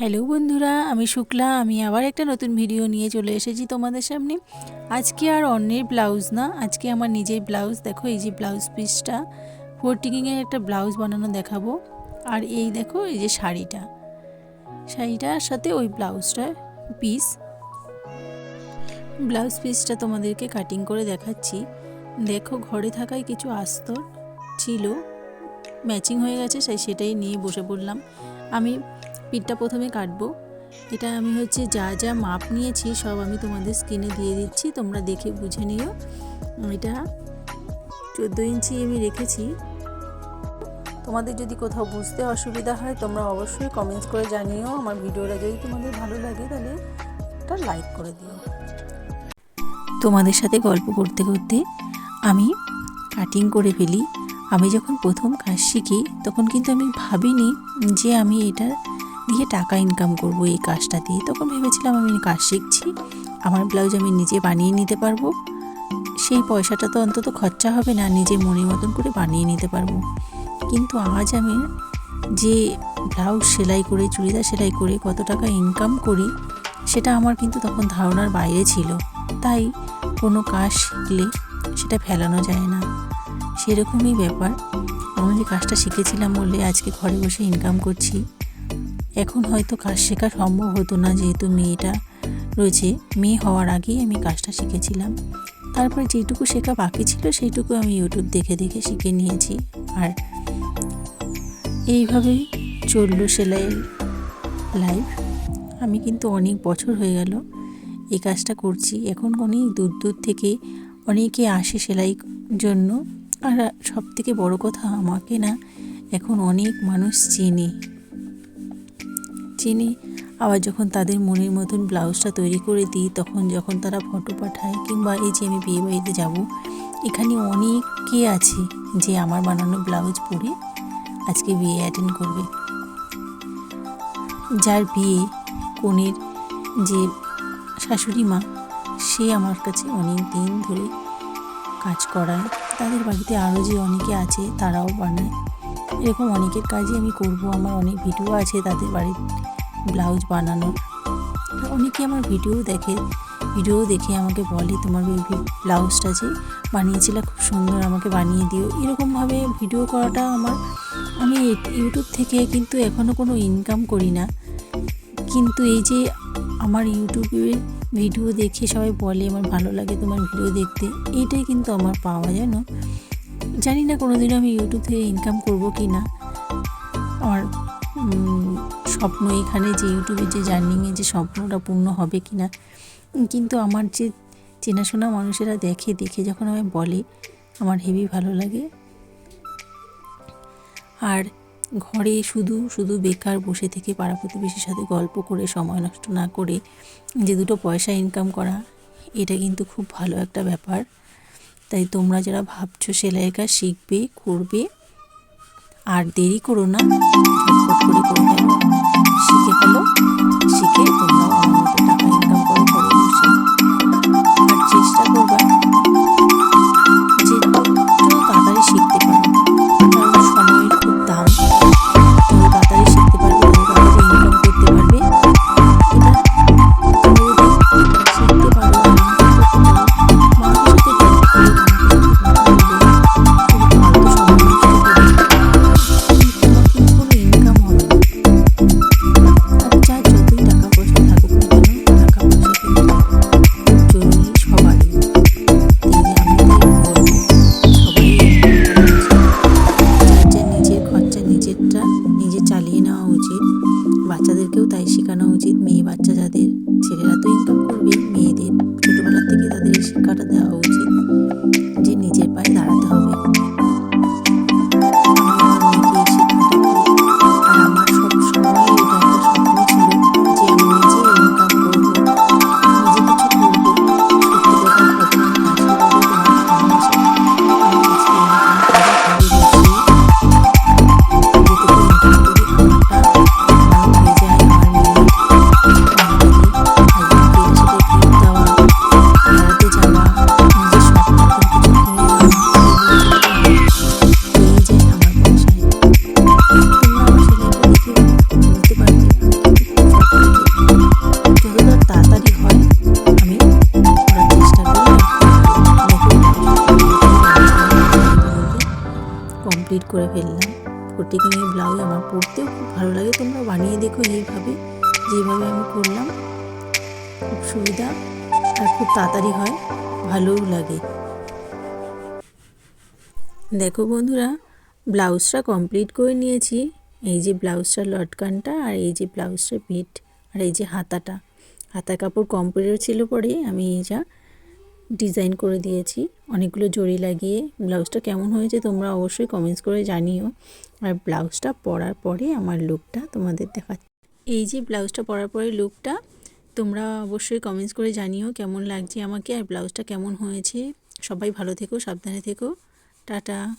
Hello বন্ধুরা, আমি শুক্লা। আমি আবার একটা নতুন ভিডিও নিয়ে চলে এসেছি তোমাদের সামনে। আজকে আর অন্যের ব্লাউজ না, আজকে আমার নিজের ব্লাউজ। দেখো, এই যে ব্লাউজ পিসটা, ফোরটিকিংয়ের একটা ব্লাউজ বানানো দেখাবো। আর এই দেখো, এই যে শাড়িটা। শাড়িটার সাথে ওই ব্লাউজটা পিস। ব্লাউজ পিসটা তোমাদেরকে কাটিং করে দেখাচ্ছি। দেখো, ঘরে থাকায় কিছু আস্তর ছিল। ম্যাচিং হয়ে গেছে, তাই সেটাই নিয়ে বসে পড়লাম। আমি পিঠটা প্রথমে কাটবো। এটা আমি হচ্ছে যা যা মাপ নিয়েছি সব আমি তোমাদের স্ক্রিনে দিয়ে দিচ্ছি, তোমরা দেখে বুঝে নিও। এটা চোদ্দ ইঞ্চি আমি রেখেছি। তোমাদের যদি কোথাও বুঝতে অসুবিধা হয়, তোমরা অবশ্যই কমেন্টস করে জানিও। আমার ভিডিওটা যদি তোমাদের ভালো লাগে, তাহলে একটা লাইক করে দিও। তোমাদের সাথে গল্প করতে করতে আমি কাটিং করে ফেলি। আমি যখন প্রথম কাজ শিখি, তখন কিন্তু আমি ভাবিনি যে আমি এটা দিয়ে টাকা ইনকাম করব এই কাজটা দিয়ে। তখন ভেবেছিলাম আমি কাজ শিখছি, আমার ব্লাউজ আমি নিজে বানিয়ে নিতে পারব। সেই পয়সাটা তো অন্তত খরচা হবে না, নিজে মনের মতন করে বানিয়ে নিতে পারব। কিন্তু আজ আমি যে ব্লাউজ সেলাই করে, চুড়িদার সেলাই করে কত টাকা ইনকাম করি, সেটা আমার কিন্তু তখন ধারণার বাইরে ছিল। তাই কোনো কাজ শিখলে সেটা ফেলানো যায় না। সেরকমই ব্যাপার। আমি যে কাজটা শিখেছিলাম বলে আজকে ঘরে বসে ইনকাম করছি এখন হয়তো কাজ শেখা সম্ভব হতো না যেহেতু মেয়েটা রয়েছে। মেয়ে হওয়ার আগেই আমি কাজটা শিখেছিলাম। তারপরে যেটুকু শেখা বাকি ছিল সেইটুকু আমি ইউটিউব দেখে দেখে শিখে নিয়েছি। আর এইভাবেই চলল সেলাইয়ের লাইফ আমি কিন্তু অনেক বছর হয়ে গেল এই কাজটা করছি। এখন অনেক দূর দূর থেকে অনেকে আসে সেলাই জন্য। আর সব থেকে বড় কথা, আমাকে না এখন অনেক মানুষ চেনে। চেনে। আবার যখন তাদের মনের মতন ব্লাউজটা তৈরি করে দিই, তখন যখন তারা ফটো পাঠায় কিংবা এই যে আমি বিয়ে বাড়িতে যাব, এখানে অনেকে আছে যে আমার বানানো ব্লাউজ পরে আজকে বিয়ে অ্যাটেন্ড করবে। যার বিয়ে কনের যে শাশুড়ি মা, সে আমার কাছে অনেক দিন ধরে কাজ করায়। তাদের বাড়িতে আরও যে অনেকে আছে, তারাও বানায়। এরকম অনেকের কাজই আমি করব। আমার অনেক ভিডিও আছে তাদের বাড়ির ব্লাউজ বানানোর অনেকে আমার ভিডিও দেখে ভিডিও দেখে আমাকে বলে, তোমার বেবি ব্লাউজটা যে বানিয়েছিলে খুব সুন্দর, আমাকে বানিয়ে দিও। এরকমভাবে ভিডিও করাটা আমার, আমি ইউটিউব থেকে কিন্তু এখনও কোনো ইনকাম করি না। কিন্তু এই যে আমার ইউটিউবে ভিডিও দেখে সবাই বলে, আমার ভালো লাগে তোমার ভিডিও দেখতে। এইটাই কিন্তু আমার পাওয়া যেন জানি না কোনো দিনও আমি ইউটিউব থেকে ইনকাম করব কি না আমার স্বপ্ন এখানে যে ইউটিউবে যে জার্নিংয়ে যে স্বপ্নটা পূর্ণ হবে কি না কিন্তু আমার যে চেনাশোনা মানুষেরা দেখে দেখে যখন আমায় বলে, আমার হেভি ভালো লাগে। আর ঘরে শুধু শুধু বেকার বসে থেকে পাড়া প্রতিবেশীর সাথে গল্প করে, সময় নষ্ট না করে যে দুটো পয়সা ইনকাম করা, এটা কিন্তু খুব ভালো একটা ব্যাপার। তাই তোমরা যারা ভাবছ সেলাইয়ের কাজ শিখবে, করবে আর দেরি করো না করে শিখে ফেলো। তাই শেখানো উচিত মেয়ে বাচ্চা যাদের ছেলেরা তো ইনকাম করবে, মেয়েদের ছোটোবেলা থেকে তাদের শিক্ষাটা দেওয়া উচিত যে নিজের পায়ে দাঁড়াতে হবে। ফেললাম ফটিকিংয়ের ব্লাউজ আমার পরতেও খুব ভালো লাগে। তোমরা বানিয়ে দেখো এইভাবে, যেভাবে আমি করলাম। খুব সুবিধা আর খুব তাড়াতাড়ি হয়, ভালোও লাগে। দেখো বন্ধুরা ব্লাউজটা কমপ্লিট করে নিয়েছি। এই যে ব্লাউজটার লটকানটা আর এই যে ব্লাউজটার পিঠ আর এই যে হাতাটা। হাতা কাপড় কমপ্লিট ছিল পরে, আমি এই যা ডিজাইন করে দিয়েছি। অনেকগুলো জড়ি লাগিয়ে। ব্লাউজটা কেমন হয়েছে তোমরা অবশ্যই কমেন্টস করে জানিও। আর ব্লাউজটা পরার পরে আমার লুকটা তোমাদের দেখাচ্ছি। এই যে ব্লাউজটা পরার পরে লুকটা তোমরা অবশ্যই কমেন্টস করে জানিও কেমন লাগছে আমাকে আর ব্লাউজটা কেমন হয়েছে। সবাই ভালো থেকো, সাবধানে থেকো। টাটা।